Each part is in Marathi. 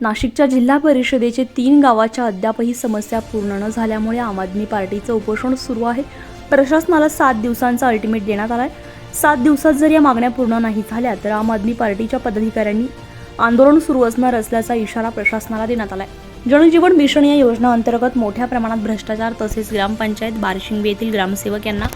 नाशिकच्या जिल्हा परिषदेचे तीन गावाच्या अद्यापही समस्या पूर्ण न झाल्यामुळे आम आदमी पार्टीचं उपोषण सुरू आहे. प्रशासनाला सात दिवसांचा अल्टिमेट देण्यात आलाय. सात दिवसात जर या मागण्या पूर्ण नाही झाल्या तर आम आदमी पार्टीच्या पदाधिकाऱ्यांनी आंदोलन सुरू असणार असल्याचा इशारा प्रशासनाला देण्यात आलाय. जनजीवन मिशन या योजना अंतर्गत मोठ्या प्रमाणात भ्रष्टाचार तसेच ग्रामपंचायत बारशिंगे येथील ग्रामसेवक यांना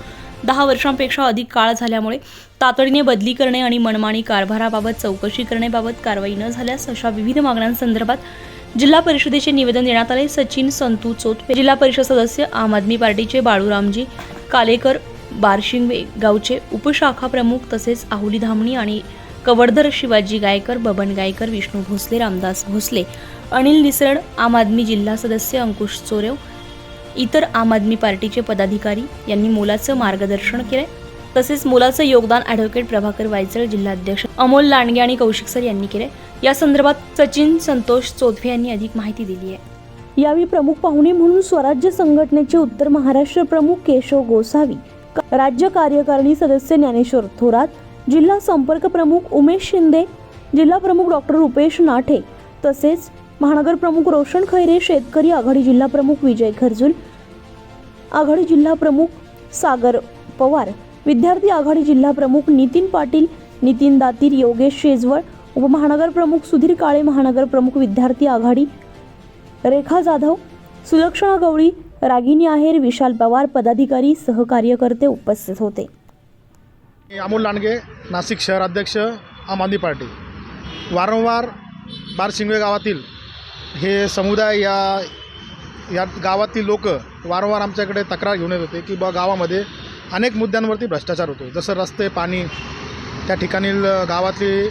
दहा वर्षांपेक्षा अधिक काळ झाल्यामुळे तातडीने बदली करणे आणि मनमानी कारभाराबाबत चौकशी करण्याबाबत कारवाई न झाल्यास अशा विविध मागण्यांसंदर्भात जिल्हा परिषदेचे निवेदन देण्यात आले. सचिन संतू चोतपे जिल्हा परिषद सदस्य आम आदमी पार्टीचे बाळूरामजी कालेकर बारशिंगवे गावचे उपशाखा प्रमुख तसेच आहुली धामणी आणि कवडधर शिवाजी गायकर बबन गायकर विष्णू भोसले रामदास भोसले अनिल निसरड आम आदमी जिल्हा सदस्य अंकुश चोरेव इतर आम आदमी पार्टीचे पदाधिकारी यांनी मोलाचं मार्गदर्शन केलंय. तसेच मोलाचं योगदान ॲडव्होकेट प्रभाकर वायचळ जिल्हाध्यक्ष अमोल लांडगे आणि कौशिक सर यांनी केले या संदर्भात सचिन संतोष चोधवे यांनी अधिक माहिती दिली आहे. यावेळी प्रमुख पाहुणे म्हणून स्वराज्य संघटनेचे उत्तर महाराष्ट्र प्रमुख केशव गोसावी राज्य कार्यकारिणी सदस्य ज्ञानेश्वर थोरात जिल्हा संपर्क प्रमुख उमेश शिंदे जिल्हा प्रमुख डॉक्टर रुपेश नाठे तसेच महानगर प्रमुख रोशन खैरे शेतकरी आघाडी जिल्हा प्रमुख विजय खरजुल आघाडी जिल्हा प्रमुख सागर पवार विद्यार्थी आघाडी जिल्हा प्रमुख नितीन पाटील नितीन दातीर योगेश शेजवळ उपमहानगर प्रमुख सुधीर काळे महानगर प्रमुख विद्यार्थी आघाडी रेखा जाधव सुलक्षणा गवळी रागिनी आहेर विशाल पवार पदाधिकारी सहकार्यकर्ते उपस्थित होते. अमोल लांडगे नाशिक शहराध्यक्ष आम आदमी पार्टी. वारंवार बारशिंगवे गावातील हे समुदाय या या गावातील लोक वारंवार आमच्याकडे तक्रार घेऊन येत होते की बा गावामध्ये अनेक मुद्द्यांवरती भ्रष्टाचार होतो. जसं रस्ते पाणी त्या ठिकाणी गावातली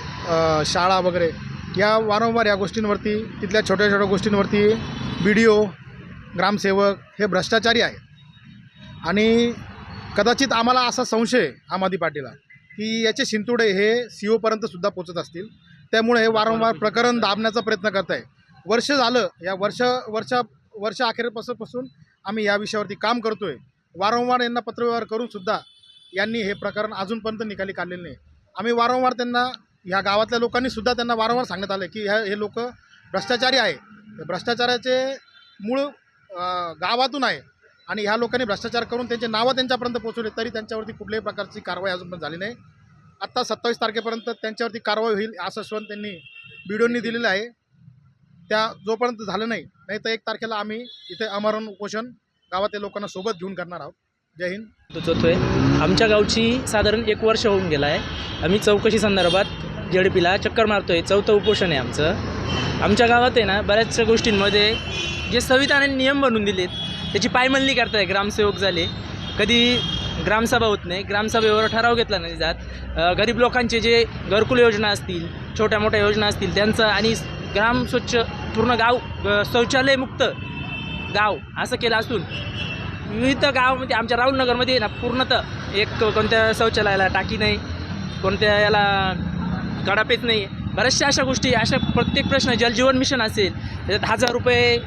शाळा वगैरे या वारंवार या गोष्टींवरती तिथल्या छोट्या छोट्या गोष्टींवरती बी डी ओ ग्रामसेवक हे भ्रष्टाचारी आहे आणि कदाचित आम्हाला असा संशय आम आदमी पार्टीला की याचे शिंतोडे हे सी ओपर्यंतसुद्धा पोचत असतील. त्यामुळे हे वारंवार प्रकरण दाबण्याचा प्रयत्न करत आहे वर्ष झालं या वर्ष वर्षा वर्ष अखेरपासून आम्ही या विषयावरती काम करतो आहे वारंवार यांना पत्रव्यवहार करून सुद्धा यांनी हे प्रकरण अजूनपर्यंत निकाली काढलेलं नाही. आम्ही वारंवार त्यांना ह्या गावातल्या लोकांनी सुद्धा त्यांना वारंवार सांगण्यात आलं की ह्या हे लोक भ्रष्टाचारी आहे. भ्रष्टाचाराचे मूळ गावातून आहे आणि ह्या लोकांनी भ्रष्टाचार करून त्यांचे नावं त्यांच्यापर्यंत पोहोचवले तरी त्यांच्यावरती कुठल्याही प्रकारची कारवाई अजून पण झाली नाही. आत्ता सत्तावीस तारखेपर्यंत त्यांच्यावरती कारवाई होईल असं श्वन त्यांनी बीडोंनी दिलेलं आहे. त्या जोपर्यंत झालं नाही नाही तर एक तारखेला आम्ही इथे अमरण उपोषण गावातील लोकांना सोबत घेऊन करणार आहोत. जय हिंद. तो आमच्या गावची साधारण एक वर्ष होऊन गेला आहे आम्ही चौकशी संदर्भात जेडपीला चक्कर मारतो आहे चौथं उपोषण आहे आमचं. आमच्या गावात आहे ना बऱ्याचशा गोष्टींमध्ये जे संविधानाने नियम बनवून दिलेत त्याची पायमल्ली करताय. ग्रामसेवक झाले. कधी ग्रामसभा होत नाही. ग्रामसभेवर ठराव घेतला नाही जात. गरीब लोकांचे जे घरकुल योजना असतील छोट्या मोठ्या योजना असतील त्यांचं आणि ग्राम स्वच्छ पूर्ण गाव शौचालयमुक्त गाव असं केलं असून. विविध गावामध्ये म्हणजे आमच्या राहुलनगरमध्ये ना पूर्णतः एक कोणत्या शौचालयाला टाकी नाही कोणत्या याला गडापेच नाही. बऱ्याचशा अशा गोष्टी अशा प्रत्येक प्रश्न जलजीवन मिशन असेल त्याच्यात हजार रुपये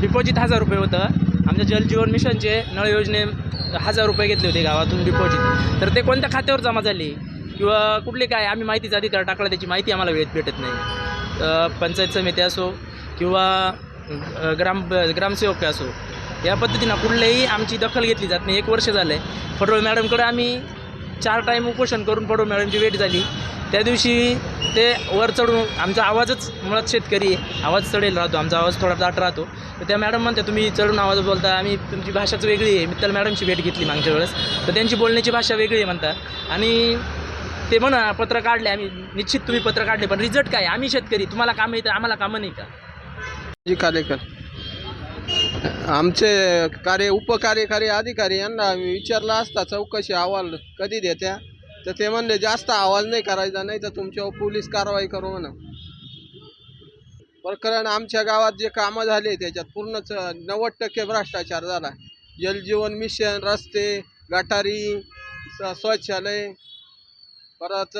डिपॉझिट हजार रुपये होतं. आमच्या जलजीवन मिशनचे नळ योजने हजार रुपये घेतले होते गावातून डिपॉझिट तर ते कोणत्या खात्यावर जमा झाले? किंवा कुठले काय? आम्ही माहितीचा अधिकार टाकला त्याची माहिती आम्हाला वेळेत भेटत नाही. पंचायत समिती असो किंवा ग्राम ग्रामसेवक असो या पद्धतीनं कुठल्याही आमची दखल घेतली जात नाही. एक वर्ष झालं आहे फडोळ मॅडमकडे आम्ही चार टाईम उपोषण करून फडोळ मॅडमची वेट झाली. त्या दिवशी ते वर चढून आमचा आवाजच मुळात शेतकरी आवाज चढेल राहतो. आमचा आवाज थोडा दाट राहतो. तर त्या मॅडम म्हणते तुम्ही चढून आवाज बोलता आम्ही तुमची भाषाच वेगळी आहे. मित्तल मॅडमची भेट घेतली मागच्या वेळेस. तर त्यांची बोलण्याची भाषा वेगळी आहे म्हणतात. आणि ते म्हणा पत्र काढले आम्ही. निश्चित तुम्ही पत्र काढले पण रिझल्ट काय? आम्ही शेतकरी. तुम्हाला कामं येतं आम्हाला कामं नाही का? जी कालेकर आमचे कार्य उपकार्यकारी अधिकारी यांना आम्ही विचारला असता चौकशी अहवाल कधी देत्या? तर ते म्हणले जास्त आवाज नाही करायचा नाही तर तुमच्यावर पोलीस कारवाई करू म्हणा. प्रकरण आमच्या गावात जे कामं झाले त्याच्यात पूर्णच नव्वद टक्के भ्रष्टाचार झाला. जलजीवन मिशन रस्ते गटारी शौचालय परत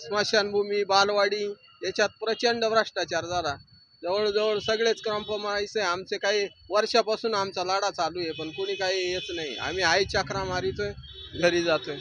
स्मशानभूमी बालवाडी याच्यात प्रचंड भ्रष्टाचार झाला. जवळजवळ सगळेच कॉम्प्रोमाइज आहे. आमचे काही वर्षापासून आमचा लढा चालू आहे पण कोणी काही येत नाही. आम्ही आई चक्रा मारितोय घरी जातोय.